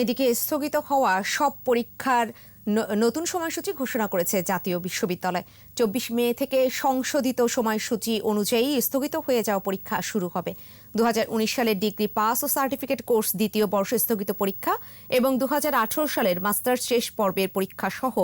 এদিকে স্থগিত হওয়া সব পরীক্ষার নতুন সময়সূচি ঘোষণা করেছে জাতীয় বিশ্ববিদ্যালয়। চব্বিশ মে থেকে সংশোধিত সময়সূচি অনুযায়ী স্থগিত হয়ে যাওয়া পরীক্ষা শুরু হবে। দু হাজার উনিশ সালের ডিগ্রি পাস ও সার্টিফিকেট কোর্স দ্বিতীয় বর্ষ স্থগিত পরীক্ষা এবং দু হাজার আঠারো সালের মাস্টার্স শেষ পর্বের পরীক্ষা সহ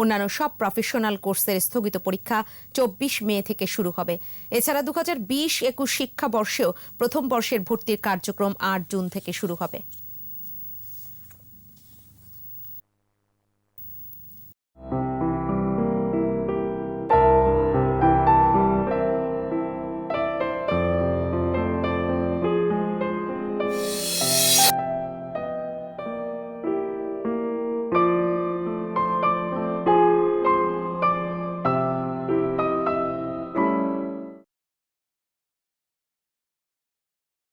অন্যান্য সব প্রফেশনাল কোর্সের স্থগিত পরীক্ষা চব্বিশ মে থেকে শুরু হবে। এছাড়া দু হাজার বিশ একুশ শিক্ষাবর্ষেও প্রথম বর্ষের ভর্তির কার্যক্রম আট জুন থেকে শুরু হবে।